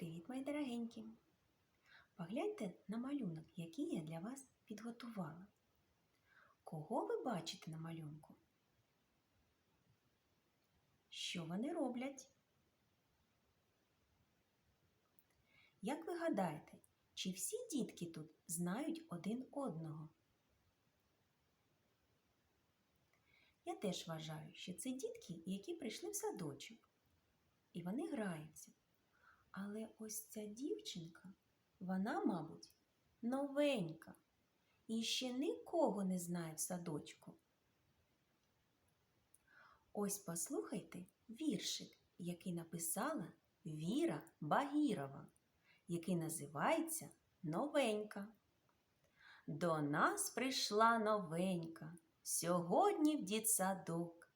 Привіт, мої дорогенькі! Погляньте на малюнок, який я для вас підготувала. Кого ви бачите на малюнку? Що вони роблять? Як ви гадаєте, чи всі дітки тут знають один одного? Я теж вважаю, що це дітки, які прийшли в садочок, і вони граються. Але ось ця дівчинка, вона, мабуть, новенька і ще нікого не знає в садочку. Ось послухайте віршик, який написала Віра Багірова, який називається Новенька. До нас прийшла новенька, сьогодні в дітсадок,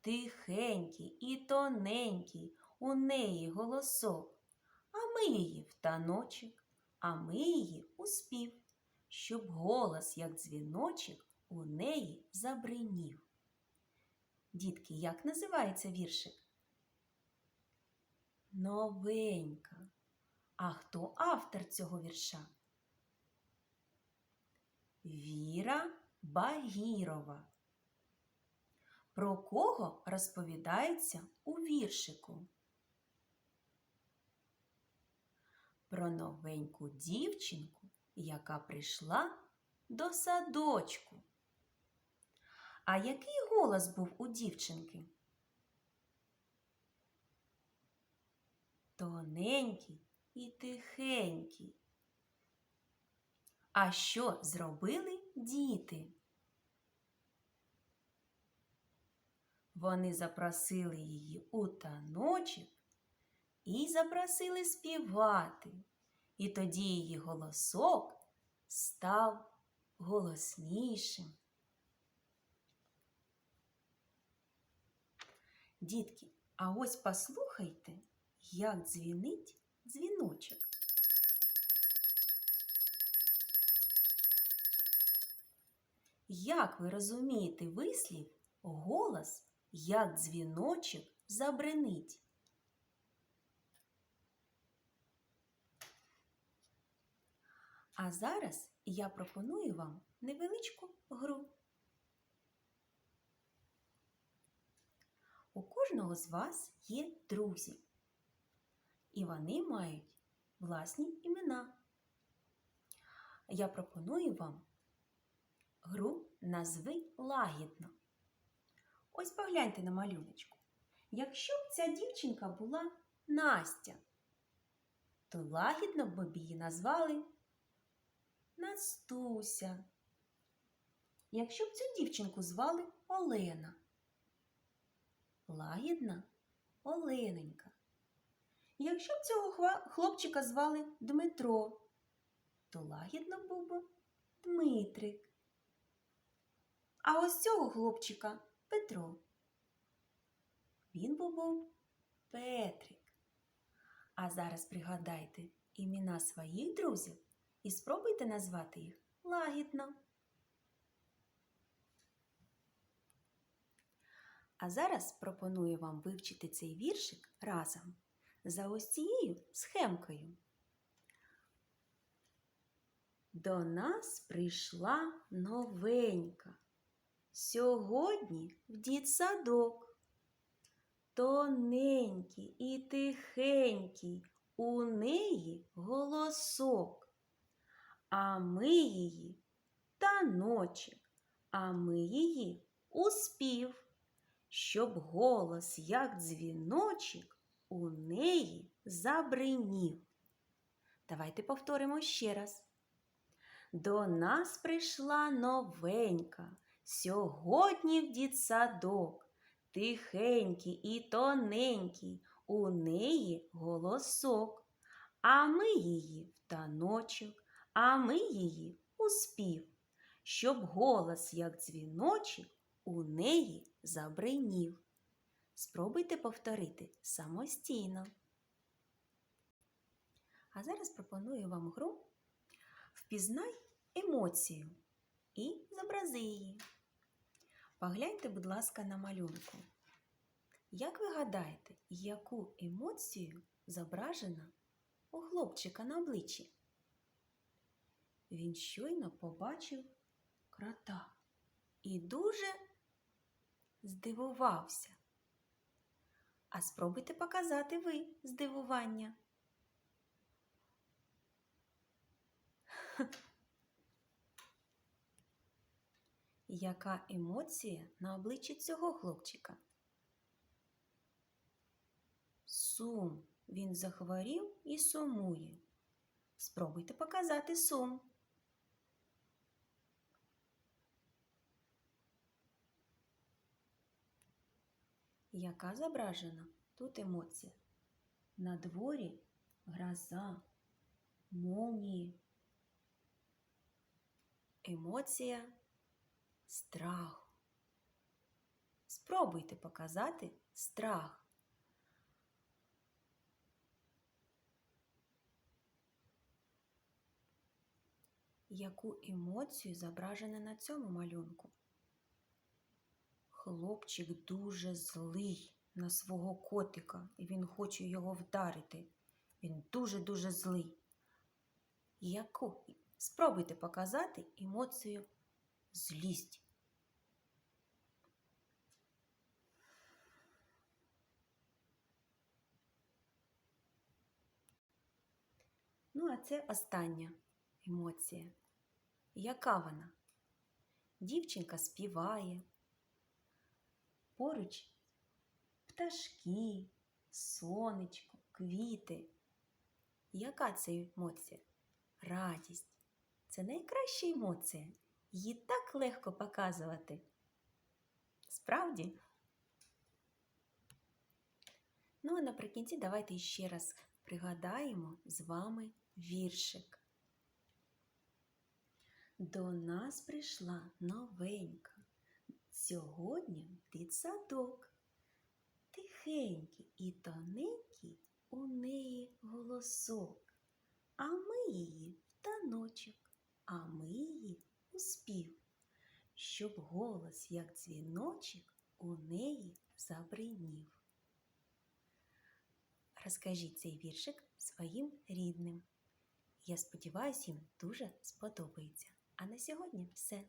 тихенький і тоненький у неї голосок, а ми її в таночок, а ми її у спів, щоб голос, як дзвіночок, у неї забринів. Дітки, як називається віршик? Новенька. А хто автор цього вірша? Віра Багірова. Про кого розповідається у віршику? Про новеньку дівчинку, яка прийшла до садочку. А який голос був у дівчинки? Тоненький і тихенький. А що зробили діти? Вони запросили її у таночок і запросили співати. І тоді її голосок став голоснішим. Дітки, а ось послухайте, як дзвінить дзвіночок. Як ви розумієте вислів голос, як дзвіночок забринить? А зараз я пропоную вам невеличку гру. У кожного з вас є друзі, і вони мають власні імена. Я пропоную вам гру назви лагідно. Ось погляньте на малюночку. Якщо б ця дівчинка була Настя, то лагідно б ми її назвали Настуся. Якщо б цю дівчинку звали Олена, лагідна Олененька. Якщо б цього хлопчика звали Дмитро, то лагідно був би Дмитрик. А ось цього хлопчика Петро. Він був був Петрик. А зараз пригадайте імена своїх друзів і спробуйте назвати їх лагідно. А зараз пропоную вам вивчити цей віршик разом за ось цією схемкою. До нас прийшла новенька. Сьогодні в дітсадок. Тоненький і тихенький у неї голосок. А ми її таночок, а ми її у спів, щоб голос, як дзвіночок, у неї забринів. Давайте повторимо ще раз. До нас прийшла новенька, сьогодні в дітсадок, тихенький і тоненький, у неї голосок, а ми її в таночок, а ми її у спів, щоб голос, як дзвіночок, у неї забринів. Спробуйте повторити самостійно. А зараз пропоную вам гру Впізнай емоцію і зобрази її. Погляньте, будь ласка, на малюнку. Як ви гадаєте, яку емоцію зображена у хлопчика на обличчі? Він щойно побачив крота і дуже здивувався. А спробуйте показати ви здивування. Яка емоція на обличчі цього хлопчика? Сум. Він захворів і сумує. Спробуйте показати сум. Яка зображена тут емоція? На дворі гроза, молнії. Емоція страх. Спробуйте показати страх. Яку емоцію зображено на цьому малюнку? Хлопчик дуже злий на свого котика, і він хоче його вдарити. Він дуже-дуже злий. Яку? Спробуйте показати емоцію злість. Ну, а це остання емоція. Яка вона? Дівчинка співає, поруч пташки, сонечко, квіти. Яка це емоція? Радість. Це найкраща емоція. Її так легко показувати. Справді? Ну, а наприкінці давайте ще раз пригадаємо з вами віршик. До нас прийшла новенька. Сьогодні дитсадок. Тихенький і тоненький у неї голосок. А ми її в таночок, а ми її у спів, щоб голос, як дзвіночок, у неї забринів. Розкажіть цей віршик своїм рідним. Я сподіваюся, їм дуже сподобається. А на сьогодні все.